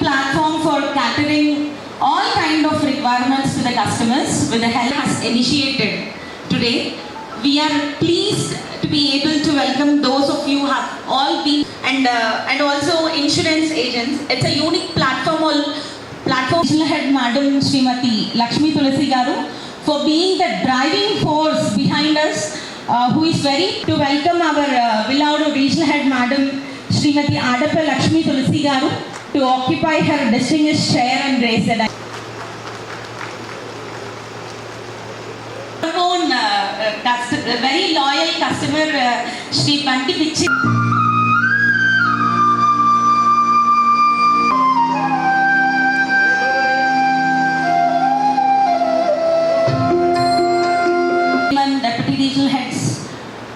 platform for catering all kind of requirements to the customers with the help has initiated today. We are pleased to be able to welcome those of you who have all been and uh, and also insurance agents. It's a unique platform. All platform Head Madam Srimati Lakshmi Tulasi Garu for being the driving force behind us. Uh, who is very to welcome our uh, beloved Regional Head Madam Srimati Adapa Lakshmi Tulasi Garu to occupy her distinguished chair and grace the our own uh, uh, cust- uh, very loyal customer uh, Shri Banti Pichi. Deputy Regional Heads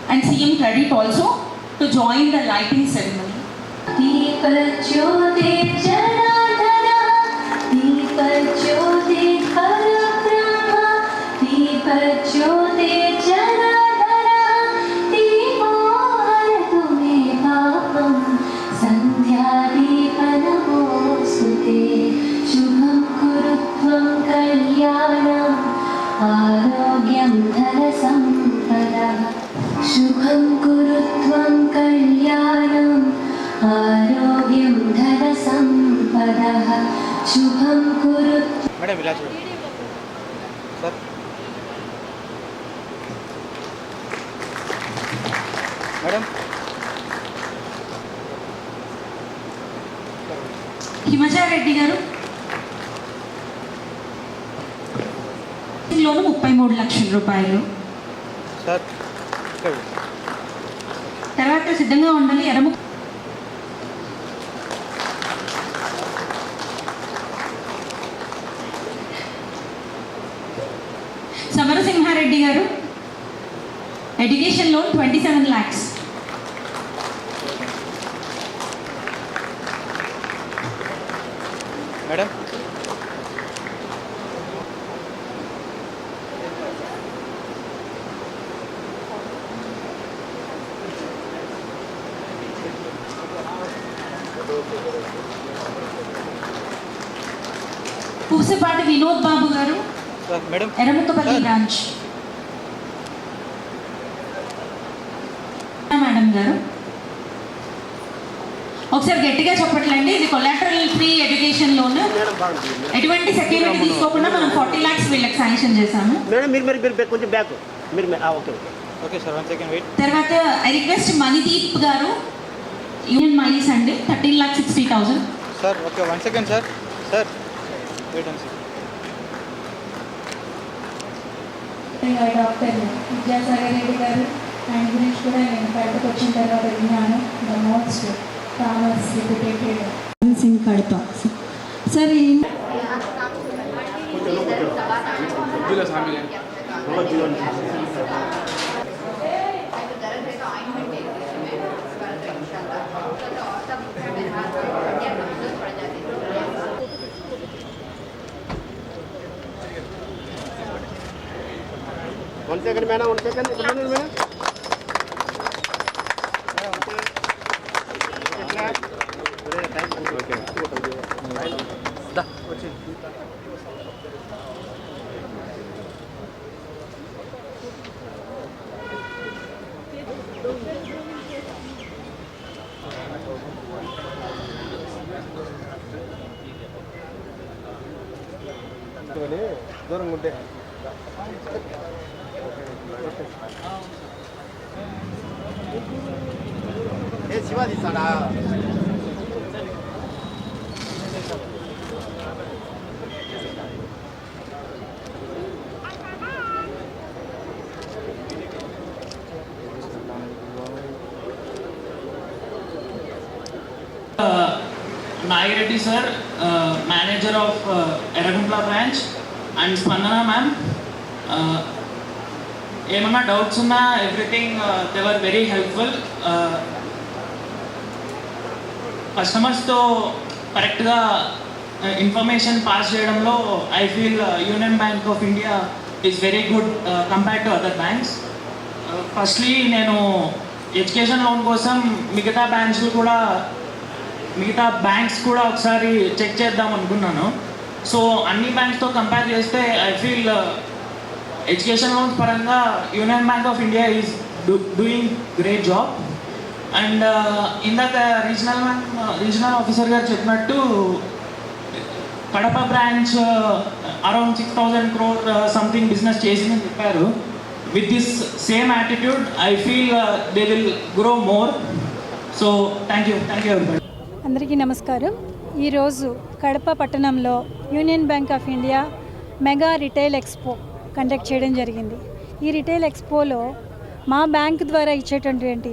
and CM Credit also to join the lighting ceremony. दीपज्योति madam ఇలా చూడండి sir. Madam. హిమజారెడ్డి గారు. లోను ముప్పై మూడు లక్షల రూపాయలు. తర్వాత సిద్ధంగా ఉండాలి ఎరముక సమరసింహారెడ్డి గారు education loan twenty seven lakhs madam Pusapati Vinod Babu గారు madam. Yerramukkapalli sir. Branch. Madam గారు. ఒకసారి గట్టిగా చెప్పట్లండి ఇది కొలాటరల్ ఫ్రీ ఎడ్యుకేషన్ లోన్. ఎటువంటి సెక్యూరిటీ తీసుకోకుండా మనం ఫార్టీ లాక్స్ వీళ్ళకి శాంక్షన్ చేశాము. మేడం మీరు మరి మీరు కొంచెం బ్యాక్ మీరు ఆ, okay okay. Okay sir one second wait. తర్వాత ఐ రిక్వెస్ట్ మణిదీప్ గారు యూనియన్ మైల్స్ అండి thirteen lakh sixty thousand. Sir okay one second sir. Sir wait one second doctor Vidyasagar Reddy గారు ఆయన గురించి కూడా నేను బయటకు వచ్చిన తర్వాత విన్నాను. The most famous రిప్యుటేటెడ్ Singh Kadapa. Sir ఈ సెకండ్ మేడం వన్ సెకండ్ ఇక్కడ ఉండండి మేడం దూరంగా ఉంటే ఏ Shiva తీస్తాడా Nagireddy sir, uh, manager of uh, Eraguntla branch, and Spandana ma'am. Uh, ఏమన్నా డౌట్స్ ఉన్నా everything they were very helpful కస్టమర్స్తో కరెక్ట్గా ఇన్ఫర్మేషన్ పాస్ చేయడంలో I feel Union Bank of India is very good compare to other banks firstly నేను education loan కోసం మిగతా బ్యాంక్స్లు కూడా మిగతా banks కూడా ఒకసారి చెక్ చేద్దాం అనుకున్నాను. సో అన్ని బ్యాంక్స్తో కంపేర్ చేస్తే ఐ ఫీల్ ఎడ్యుకేషన్ లోన్స్ పరంగా Union Bank of India is doing great job and ఇందాక రీజనల్ రీజనల్ ఆఫీసర్ గారు చెప్పినట్టు Kadapa branch around six thousand crore something business చేసిందని చెప్పారు. With this same attitude I feel they will grow more so thank you thank you అందరికీ నమస్కారం. ఈరోజు కడప పట్టణంలో Union Bank of India mega retail expo conduct చేయడం జరిగింది. ఈ retail ఎక్స్పోలో మా బ్యాంక్ ద్వారా ఇచ్చేటటువంటి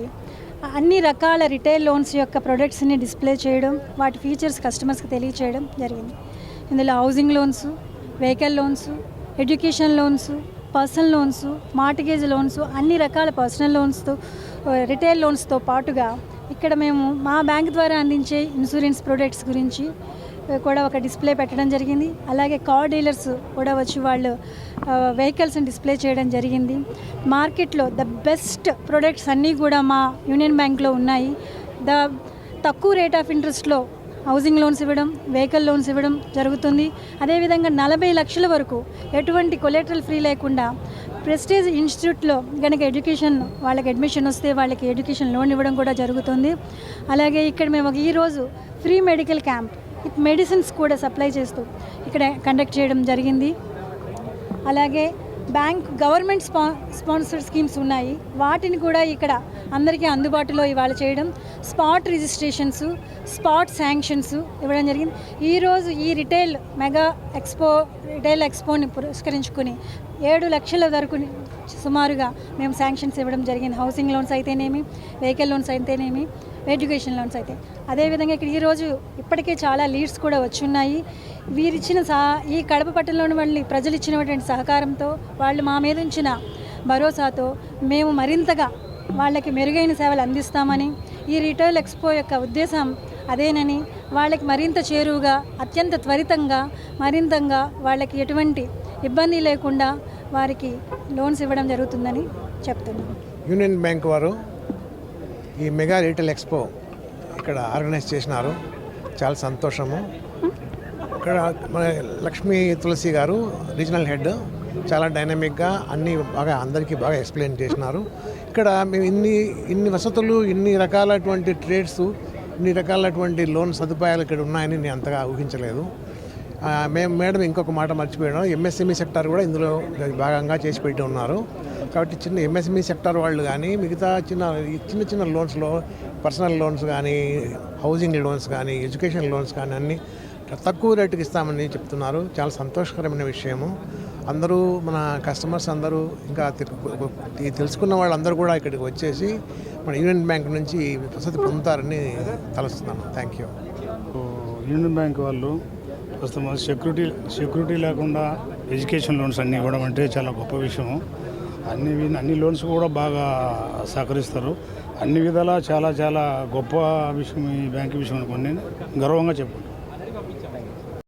అన్ని రకాల రిటైల్ లోన్స్ యొక్క ప్రొడక్ట్స్ని డిస్ప్లే చేయడం వాటి ఫీచర్స్ కస్టమర్స్కి తెలియచేయడం జరిగింది. ఇందులో housing loans vehicle loans education loans personal loans mortgage loans అన్ని రకాల పర్సనల్ లోన్స్తో రిటైల్ లోన్స్తో పాటుగా ఇక్కడ మేము మా బ్యాంక్ ద్వారా అందించే ఇన్సూరెన్స్ ప్రొడక్ట్స్ గురించి కూడా ఒక డిస్ప్లే పెట్టడం జరిగింది. అలాగే కార్ డీలర్స్ కూడా వచ్చి వాళ్ళు వెహికల్స్ని డిస్ప్లే చేయడం జరిగింది. మార్కెట్లో ద బెస్ట్ ప్రొడక్ట్స్ అన్నీ కూడా మా యూనియన్ బ్యాంక్లో ఉన్నాయి. ద తక్కువ రేట్ ఆఫ్ ఇంట్రెస్ట్లో హౌసింగ్ లోన్స్ ఇవ్వడం వెహికల్ లోన్స్ ఇవ్వడం జరుగుతుంది. అదేవిధంగా నలభై లక్షల వరకు ఎటువంటి కొలెటరల్ ఫ్రీ లేకుండా ప్రెస్టేజ్ ఇన్స్టిట్యూట్లో కనుక ఎడ్యుకేషన్ వాళ్ళకి అడ్మిషన్ వస్తే వాళ్ళకి ఎడ్యుకేషన్ లోన్ ఇవ్వడం కూడా జరుగుతుంది. అలాగే ఇక్కడ మేము ఈరోజు free medical camp with medicines కూడా సప్లై చేస్తూ ఇక్కడ కండక్ట్ చేయడం జరిగింది. అలాగే బ్యాంక్ గవర్నమెంట్ స్పా స్పాన్సర్డ్ స్కీమ్స్ ఉన్నాయి. వాటిని కూడా ఇక్కడ అందరికీ అందుబాటులో ఇవాళ చేయడం. స్పాట్ రిజిస్ట్రేషన్స్ స్పాట్ శాంక్షన్స్ ఇవ్వడం జరిగింది. ఈరోజు ఈ రిటైల్ మెగా ఎక్స్పో రిటైల్ ఎక్స్పోని పురస్కరించుకుని ఏడు లక్షల వరకు సుమారుగా మేము శాంక్షన్స్ ఇవ్వడం జరిగింది. హౌసింగ్ లోన్స్ అయితేనేమి వెహికల్ లోన్స్ అయితేనేమి ఎడ్యుకేషన్ లోన్స్ అయితే. అదేవిధంగా ఇక్కడ ఈరోజు ఇప్పటికే చాలా లీడ్స్ కూడా వచ్చున్నాయి. వీరిచ్చిన సహా ఈ కడప పట్టణంలోని వాళ్ళని ప్రజలు ఇచ్చినటువంటి సహకారంతో వాళ్ళు మా మీద ఉంచిన భరోసాతో మేము మరింతగా వాళ్ళకి మెరుగైన సేవలు అందిస్తామని ఈ రిటైల్ ఎక్స్పో యొక్క ఉద్దేశం అదేనని వాళ్ళకి మరింత చేరువుగా అత్యంత త్వరితంగా మరింతంగా వాళ్ళకి ఎటువంటి ఇబ్బంది లేకుండా వారికి లోన్స్ ఇవ్వడం జరుగుతుందని చెప్తున్నాను యూనియన్ బ్యాంక్ వారు ఈ మెగా రీటైల్ ఎక్స్పో ఇక్కడ ఆర్గనైజ్ చేసినారు. చాలా సంతోషము. ఇక్కడ మన లక్ష్మీ తులసి గారు రీజనల్ హెడ్ చాలా డైనమిక్గా అన్నీ బాగా అందరికీ బాగా ఎక్స్ప్లెయిన్ చేసినారు. ఇక్కడ మేము ఇన్ని ఇన్ని వసతులు ఇన్ని రకాలటువంటి ట్రేడ్స్ ఇన్ని రకాలటువంటి లోన్ సదుపాయాలు ఇక్కడ ఉన్నాయని నేను అంతగా ఊహించలేదు. మేము మేడం ఇంకొక మాట మర్చిపోయాను. ఎంఎస్ఎంఈ సెక్టార్ కూడా ఇందులో భాగంగా చేసి పెట్టి ఉన్నారు. కాబట్టి చిన్న ఎంఎస్ఎంఈ సెక్టార్ వాళ్ళు కానీ మిగతా చిన్న చిన్న చిన్న లోన్స్లో పర్సనల్ లోన్స్ కానీ హౌసింగ్ లోన్స్ కానీ ఎడ్యుకేషన్ లోన్స్ కానీ అన్నీ తక్కువ రేటుకి ఇస్తామని చెప్తున్నారు. చాలా సంతోషకరమైన విషయము. అందరూ మన కస్టమర్స్ అందరూ ఇంకా తెలుసుకున్న వాళ్ళందరూ కూడా ఇక్కడికి వచ్చేసి మన యూనియన్ బ్యాంక్ నుంచి వసతి పొందుతారని తలుస్తున్నాను. థ్యాంక్ యూ యూనియన్ బ్యాంక్ వాళ్ళు ప్రస్తుతం సెక్యూరిటీ సెక్యూరిటీ లేకుండా ఎడ్యుకేషన్ లోన్స్ అన్ని ఇవ్వడం అంటే చాలా గొప్ప విషయం అన్ని వి- అన్ని లోన్స్ కూడా బాగా సహకరిస్తారు. అన్ని విధాలా చాలా చాలా గొప్ప విషయం ఈ బ్యాంక్ విషయం అనుకోండి. నేను గర్వంగా చెప్పాను